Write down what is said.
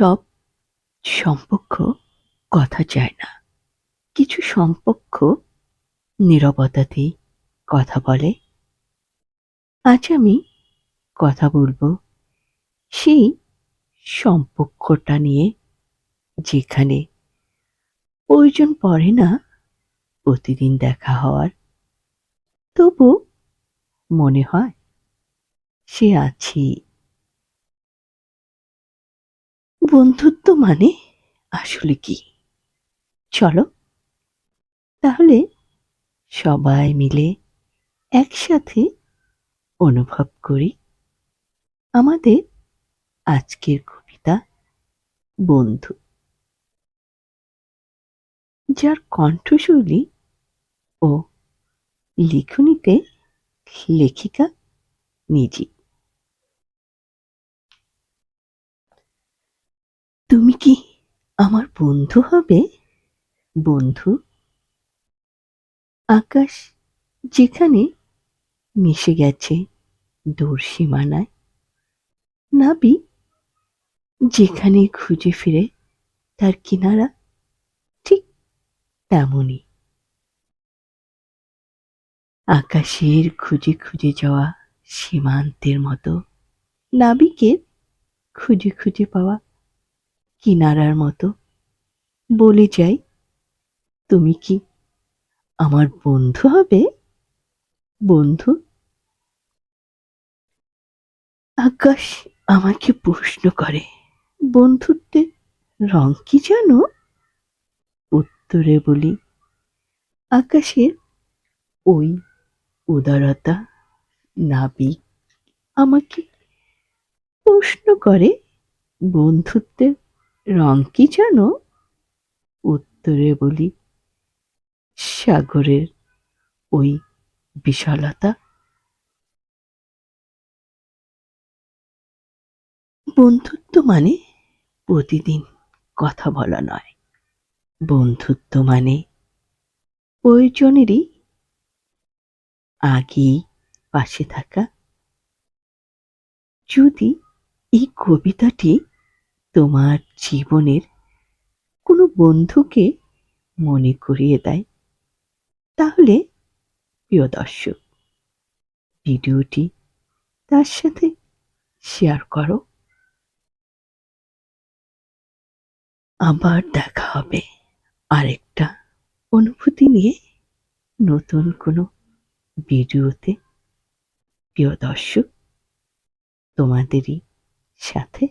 সব সম্পর্ক কথা চায় না। কিছু সম্পর্ক নীরবতাতেই কথা বলে। আজ আমি কথা বলব সেই সম্পর্কটা নিয়ে, যেখানে প্রয়োজন পড়ে না প্রতিদিন দেখা হওয়ার। তবু মনে হয় সে আছি। বন্ধুত্ব মানে আসলে কি? চলো, তাহলে সবাই মিলে একসাথে অনুভব করি আমাদের আজকের কবিতা বন্ধু। যার কণ্ঠশৈলী ও লিখনিতে লেখিকা নিজে। তুমি কি আমার বন্ধু হবে? বন্ধু? আকাশ যেখানে মিশে গেছে দূর সীমানায়। নাবি যেখানে খুঁজে ফিরে তার কিনারা ঠিক তেমনই। আকাশের খুঁজে খুঁজে যাওয়া সীমান্তের মতো। নাবিকের খুঁজে খুঁজে পাওয়া কিনারার মতো। বলে যাই, তুমি কি আমার বন্ধু হবে? বন্ধু? আকাশ আমাকে প্রশ্ন করে, বন্ধুত্বের রং কি জানো? উত্তরে বলি, আকাশের ওই উদারতা, নাবিক আমাকে প্রশ্ন করে বন্ধুত্বের রং কি জানো উত্তরে বলি, সাগরের ওই বিশালতা। বন্ধুত্ব মানে প্রতিদিন কথা বলা নয়। বন্ধুত্ব মানে প্রয়োজনেরই আগেই পাশে থাকা। যদি এই কবিতাটি তোমার জীবনের কোনো বন্ধুকে মনে করিয়ে দেয়? তাহলে প্রিয় দর্শক, ভিডিওটি তার সাথে শেয়ার করো। আবার দেখা হবে আরেকটা অনুভূতি নিয়ে নতুন কোনো ভিডিওতে। প্রিয় দর্শক, তোমাদেরই সাথে